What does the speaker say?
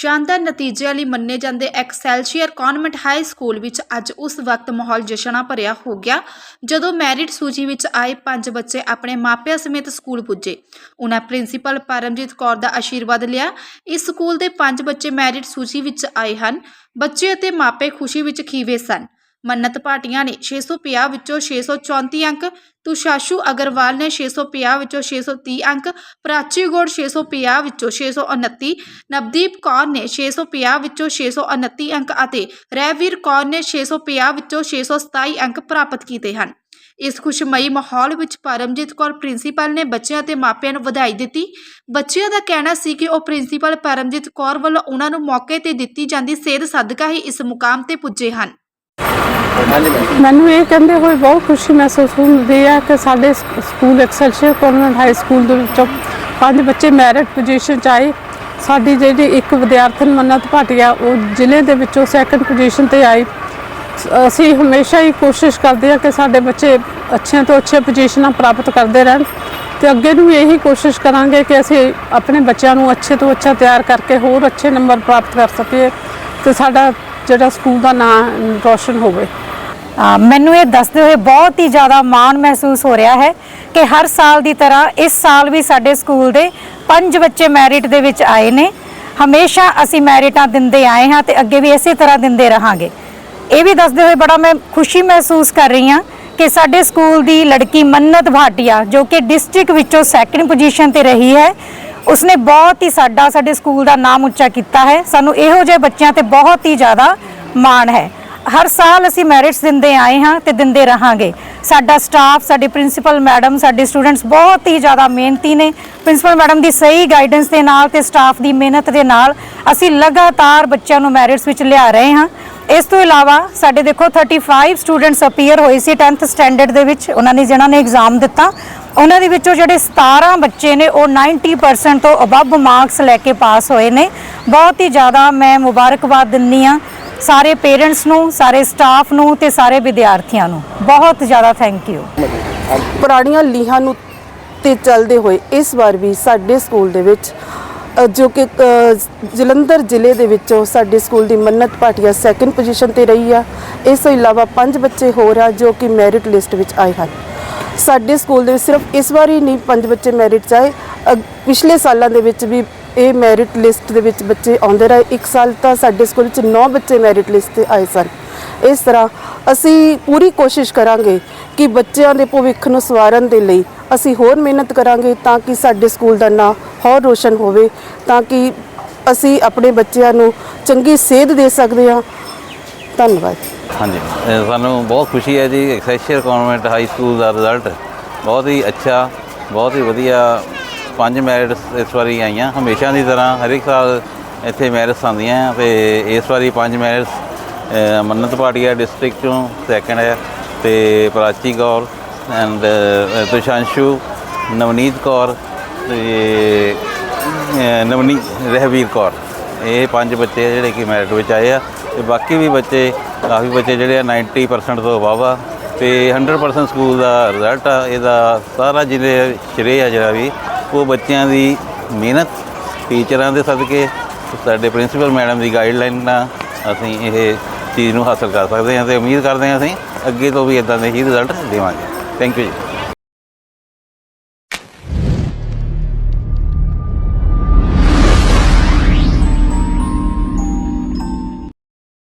ਸ਼ਾਨਦਾਰ ਨਤੀਜਿਆਂ ਲਈ ਮੰਨੇ ਜਾਂਦੇ ਐਕਸੈਲਸ਼ੀਅਰ ਕਨਵੈਂਟ ਹਾਈ ਸਕੂਲ ਵਿੱਚ ਅੱਜ ਉਸ ਵਕਤ ਮਾਹੌਲ ਜਸ਼ਨਾਂ ਭਰਿਆ ਹੋ ਗਿਆ, ਜਦੋਂ ਮੈਰਿਟ ਸੂਚੀ ਵਿੱਚ ਆਏ ਪੰਜ ਬੱਚੇ ਆਪਣੇ ਮਾਪਿਆਂ ਸਮੇਤ ਸਕੂਲ ਪੁੱਜੇ। ਉਹਨਾਂ ਪ੍ਰਿੰਸੀਪਲ ਪਰਮਜੀਤ ਕੌਰ ਦਾ ਆਸ਼ੀਰਵਾਦ ਲਿਆ। ਇਸ ਸਕੂਲ ਦੇ ਪੰਜ ਬੱਚੇ ਮੈਰਿਟ ਸੂਚੀ ਵਿੱਚ ਆਏ ਹਨ। ਬੱਚੇ ਅਤੇ ਮਾਪੇ ਖੁਸ਼ੀ ਵਿੱਚ ਖੀਵੇ ਸਨ। ਮੰਨਤ ਭਾਟੀਆਂ ਨੇ 650 ਵਿੱਚੋਂ 634 ਅੰਕ ਤੁਸ਼ਾਸ਼ੂ ਅਗਰਵਾਲ ਨੇ 650 ਵਿੱਚੋਂ 630 ਅੰਕ ਪ੍ਰਾਚੀ ਗੌੜ 650 ਵਿੱਚੋਂ 629 ਨਵਦੀਪ ਕੌਰ ਨੇ 650 ਵਿੱਚੋਂ 629 ਅੰਕ ਅਤੇ ਰਹਿਵੀਰ ਕੌਰ ਨੇ 650 ਵਿੱਚੋਂ 627 ਅੰਕ ਪ੍ਰਾਪਤ ਕੀਤੇ ਹਨ ਇਸ ਖੁਸ਼ਮਈ ਮਾਹੌਲ ਵਿੱਚ ਪਰਮਜੀਤ ਕੌਰ ਪ੍ਰਿੰਸੀਪਲ ਨੇ ਬੱਚਿਆਂ ਤੇ ਮਾਪਿਆਂ ਨੂੰ ਵਧਾਈ ਦਿੱਤੀ ਬੱਚਿਆਂ ਦਾ ਕਹਿਣਾ ਸੀ ਕਿ ਉਹ ਪ੍ਰਿੰਸੀਪਲ ਪਰਮਜੀਤ ਕੌਰ ਵੱਲੋਂ ਉਹਨਾਂ ਨੂੰ ਮੌਕੇ ਤੇ ਦਿੱਤੀ ਜਾਂਦੀ ਸੇਧ ਸਦਕਾ ਹੀ ਇਸ ਮੁਕਾਮ ਤੇ ਪੁੱਜੇ ਹਨ ਮੈਨੂੰ ਇਹ ਕਹਿੰਦੇ ਹੋਏ ਬਹੁਤ ਖੁਸ਼ੀ ਮਹਿਸੂਸ ਹੁੰਦੀ ਹੈ ਕਿ ਸਾਡੇ ਸ- school Excelsior convent high school ਦੇ ਵਿੱਚੋਂ ਪੰਜ ਬੱਚੇ ਮੈਰਿਟ ਪੋਜੀਸ਼ਨ 'ਚ ਆਏ। ਸਾਡੀ ਜਿਹੜੀ ਇੱਕ ਵਿਦਿਆਰਥਣ ਮੰਨਤ ਭਾਟੀਆ ਉਹ ਜ਼ਿਲ੍ਹੇ ਦੇ ਵਿੱਚੋਂ ਸੈਕੰਡ ਪੋਜੀਸ਼ਨ ਤੇ ਆਈ ਸ- ਅਸੀਂ ਹਮੇਸ਼ਾ ਹੀ ਕੋਸ਼ਿਸ਼ ਕਰਦੇ ਹਾਂ ਕਿ ਸਾਡੇ ਬੱਚੇ ਅੱਛੀਆਂ ਤੋਂ ਅੱਛੀਆਂ ਪੋਜੀਸ਼ਨਾਂ ਪ੍ਰਾਪਤ ਕਰਦੇ ਰਹਿਣ। ਤੇ ਅੱਗੇ ਨੂੰ ਵੀ ਇਹੀ ਕੋਸ਼ਿਸ਼ ਕਰਾਂਗੇ ਕਿ ਅਸੀਂ ਆਪਣੇ ਬੱਚਿਆਂ ਨੂੰ ਅੱਛੇ ਤੋਂ ਅੱਛਾ ਤਿਆਰ ਕਰਕੇ ਹੋਰ ਅੱਛੇ ਨੰਬਰ ਪ੍ਰਾਪਤ ਕਰ ਸਕੀਏ। ਤੇ ਸਾਡਾ ਜਿਹੜਾ ਸਕੂਲ ਦਾ ਨਾਮ ਰੋਸ਼ਨ ਹੋਵੇ। ਮੈਨੂੰ ਇਹ ਦੱਸਦੇ ਹੋਏ ਬਹੁਤ ਹੀ ਜ਼ਿਆਦਾ ਮਾਣ ਮਹਿਸੂਸ ਹੋ ਰਿਹਾ ਹੈ ਕਿ ਹਰ ਸਾਲ ਦੀ ਤਰ੍ਹਾਂ ਇਸ ਸਾਲ ਵੀ ਸਾਡੇ ਸਕੂਲ ਦੇ ਪੰਜ ਬੱਚੇ ਮੈਰਿਟ ਦੇ ਵਿੱਚ ਆਏ ਨੇ। ਹਮੇਸ਼ਾ ਅਸੀਂ ਮੈਰਿਟਾਂ ਦਿੰਦੇ ਆਏ ਹਾਂ ਤੇ ਅੱਗੇ ਵੀ ਇਸੇ ਤਰ੍ਹਾਂ ਦਿੰਦੇ ਰਹਾਂਗੇ। ਇਹ ਵੀ ਦੱਸਦੇ ਹੋਏ ਬੜਾ ਮੈਂ ਖੁਸ਼ੀ ਮਹਿਸੂਸ ਕਰ ਰਹੀ ਹਾਂ ਕਿ ਸਾਡੇ ਸਕੂਲ ਦੀ ਲੜਕੀ ਮੰਨਤ ਭਾਟੀਆ ਜੋ ਕਿ ਡਿਸਟ੍ਰਿਕਟ ਵਿੱਚੋਂ ਸੈਕੰਡ ਪੋਜੀਸ਼ਨ ਤੇ ਰਹੀ ਹੈ ਉਸਨੇ ਬਹੁਤ ਹੀ ਸਾਡਾ, ਸਾਡੇ ਸਕੂਲ ਦਾ ਨਾਮ ਉੱਚਾ ਕੀਤਾ ਹੈ। ਸਾਨੂੰ ਇਹੋ ਜਿਹੇ ਬੱਚਿਆਂ ਤੇ ਬਹੁਤ ਹੀ ਜ਼ਿਆਦਾ ਮਾਣ ਹੈ। ਹਰ ਸਾਲ ਅਸੀਂ ਮੈਰਿਟਸ ਦਿੰਦੇ ਆਏ ਹਾਂ ਤੇ ਦਿੰਦੇ ਰਹਾਂਗੇ। ਸਾਡਾ ਸਟਾਫ, ਸਾਡੇ ਪ੍ਰਿੰਸੀਪਲ ਮੈਡਮ, ਸਾਡੇ ਸਟੂਡੈਂਟਸ ਬਹੁਤ ਹੀ ਜ਼ਿਆਦਾ ਮਿਹਨਤੀ ਨੇ। ਪ੍ਰਿੰਸੀਪਲ ਮੈਡਮ ਦੀ ਸਹੀ ਗਾਈਡੈਂਸ ਦੇ ਨਾਲ ਤੇ ਸਟਾਫ ਦੀ ਮਿਹਨਤ ਦੇ ਨਾਲ ਅਸੀਂ ਲਗਾਤਾਰ ਬੱਚਿਆਂ ਨੂੰ ਮੈਰਿਟਸ ਵਿੱਚ ਲਿਆ ਰਹੇ ਹਾਂ। ਇਸ ਤੋਂ ਇਲਾਵਾ ਸਾਡੇ ਦੇਖੋ 35 ਸਟੂਡੈਂਟਸ ਅਪੀਅਰ ਹੋਏ ਸੀ 10th ਸਟੈਂਡਰਡ ਦੇ ਵਿੱਚ। ਉਹਨਾਂ ਨੇ ਜਿਹਨਾਂ ਨੇ ਐਗਜ਼ਾਮ ਦਿੱਤਾ ਉਹਨਾਂ ਦੇ ਵਿੱਚੋਂ ਜਿਹੜੇ 17 ਬੱਚੇ ਨੇ, ਉਹ 90% ਤੋਂ ਅਬਵ ਮਾਰਕਸ ਲੈ ਕੇ ਪਾਸ ਹੋਏ ਨੇ। ਬਹੁਤ ਹੀ ਜ਼ਿਆਦਾ ਮੈਂ ਮੁਬਾਰਕਬਾਦ ਦਿੰਨੀ ਆ ਸਾਰੇ ਪੇਰੈਂਟਸ ਨੂੰ, ਸਾਰੇ ਸਟਾਫ ਨੂੰ ਤੇ ਸਾਰੇ ਵਿਦਿਆਰਥੀਆਂ ਨੂੰ। ਬਹੁਤ ਜ਼ਿਆਦਾ ਥੈਂਕ ਯੂ ਪੁਰਾਣੀਆਂ ਲੀਹਾਂ ਨੂੰ ਤੇ ਚੱਲਦੇ ਹੋਏ ਇਸ ਵਾਰ ਵੀ ਸਾਡੇ ਸਕੂਲ ਦੇ ਵਿੱਚ ਜੋ ਕਿ ਜਲੰਧਰ ਜ਼ਿਲ੍ਹੇ ਦੇ ਵਿੱਚੋਂ ਸਾਡੇ ਸਕੂਲ ਦੀ ਮੰਨਤ ਭਾਟੀਆ ਸੈਕੰਡ ਪੋਜੀਸ਼ਨ ਤੇ ਰਹੀ ਆ। ਇਸ ਤੋਂ ਇਲਾਵਾ ਪੰਜ ਬੱਚੇ ਹੋਰ ਆ ਜੋ ਕਿ ਮੈਰਿਟ ਲਿਸਟ ਵਿੱਚ ਆਏ ਹਨ। ਸਾਡੇ ਸਕੂਲ ਦੇ ਵਿੱਚ ਸਿਰਫ ਇਸ ਵਾਰ ਹੀ ਨਹੀਂ ਪੰਜ ਬੱਚੇ ਮੈਰਿਟ 'ਚ ਆਏ। ਅ, ਪਿਛਲੇ ਸਾਲਾਂ ਦੇ ਵਿੱਚ ਵੀ ਇਹ ਮੈਰਿਟ ਲਿਸਟ ਦੇ ਵਿੱਚ ਬੱਚੇ ਆਉਂਦੇ ਰਹੇ। ਇੱਕ ਸਾਲ ਤਾਂ ਸਾਡੇ ਸਕੂਲ 'ਚ 9 ਬੱਚੇ ਮੈਰਿਟ ਲਿਸਟ ਤੇ ਆਏ ਸਨ। ਇਸ ਤਰ੍ਹਾਂ ਅਸੀਂ ਪੂਰੀ ਕੋਸ਼ਿਸ਼ ਕਰਾਂਗੇ ਕਿ ਬੱਚਿਆਂ ਦੇ ਭਵਿੱਖ ਨੂੰ ਸਵਾਰਨ ਦੇ ਲਈ ਅਸੀਂ ਹੋਰ ਮਿਹਨਤ ਕਰਾਂਗੇ ਤਾਂ ਕਿ ਸਾਡੇ ਸਕੂਲ ਦਾ ਨਾਂ ਹੋਰ ਰੋਸ਼ਨ ਹੋਵੇ ਤਾਂ ਕਿ ਅਸੀਂ ਆਪਣੇ ਬੱਚਿਆਂ ਨੂੰ ਚੰਗੀ ਸੇਧ ਦੇ ਸਕਦੇ ਹਾਂ। ਧੰਨਵਾਦ। ਹਾਂਜੀ। ਇਹ ਸਾਨੂੰ ਬਹੁਤ ਖੁਸ਼ੀ ਹੈ ਜੀ ਐਕਸੈਸ਼ੀਅਰ ਕਨਵੈਂਟ ਹਾਈ ਸਕੂਲ ਦਾ ਰਿਜ਼ਲਟ ਬਹੁਤ ਹੀ ਅੱਛਾ, ਬਹੁਤ ਹੀ ਵਧੀਆ ਪੰਜ ਮੈਰਿਟਸ ਇਸ ਵਾਰੀ ਆਈਆਂ। ਹਮੇਸ਼ਾ ਦੀ ਤਰ੍ਹਾਂ ਹਰ ਇੱਕ ਸਾਲ ਇੱਥੇ ਮੈਰਿਟਸ ਆਉਂਦੀਆਂ ਤੇ ਇਸ ਵਾਰੀ ਪੰਜ ਮੈਰਿਟਸ ਮੰਨਤ ਪਾਟੀਆ ਡਿਸਟ੍ਰਿਕਟ ਚੋਂ ਸੈਕੰਡ ਹੈ ਤੇ ਪ੍ਰਾਚੀ ਕੌਰ ਐਂਡ ਤੁਸ਼ਾਂਸ਼ੂ ਨਵਨੀਤ ਕੌਰ ਤੇ ਨਵਨੀ ਨਵਨੀਤ ਰਹਿਵੀਰ ਕੌਰ। ਇਹ ਪੰਜ ਬੱਚੇ ਜਿਹੜੇ ਕਿ ਮੈਰਿਟ ਵਿੱਚ ਆਏ ਆ। ਤੇ ਬਾਕੀ ਵੀ ਬੱਚੇ, ਕਾਫੀ ਬੱਚੇ ਜਿਹੜੇ ਆ 90% ਤੋਂ above ਆ ਤੇ 100% ਸਕੂਲ ਦਾ ਰਿਜ਼ਲਟ ਆ। ਇਹਦਾ ਸਾਰਾ ਜਿਹੜੇ ਸ਼੍ਰੇ ਆ ਜਿਹੜਾ ਵੀ, ਉਹ ਬੱਚਿਆਂ ਦੀ ਮਿਹਨਤ, ਟੀਚਰਾਂ ਦੇ ਸਦਕੇ, ਸਾਡੇ ਪ੍ਰਿੰਸੀਪਲ ਮੈਡਮ ਦੀ ਗਾਈਡਲਾਈਨ ਨਾਲ ਅਸੀਂ ਇਹ ਚੀਜ਼ ਨੂੰ ਹਾਸਲ ਕਰ ਸਕਦੇ ਹਾਂ ਤੇ ਉਮੀਦ ਕਰਦੇ ਹਾਂ ਅਸੀਂ ਅੱਗੇ ਤੋਂ ਵੀ ਇਦਾਂ ਦੇ ਹੀ ਰਿਜ਼ਲਟ ਦੇਵਾਂਗੇ। ਥੈਂਕ ਯੂ ਜੀ।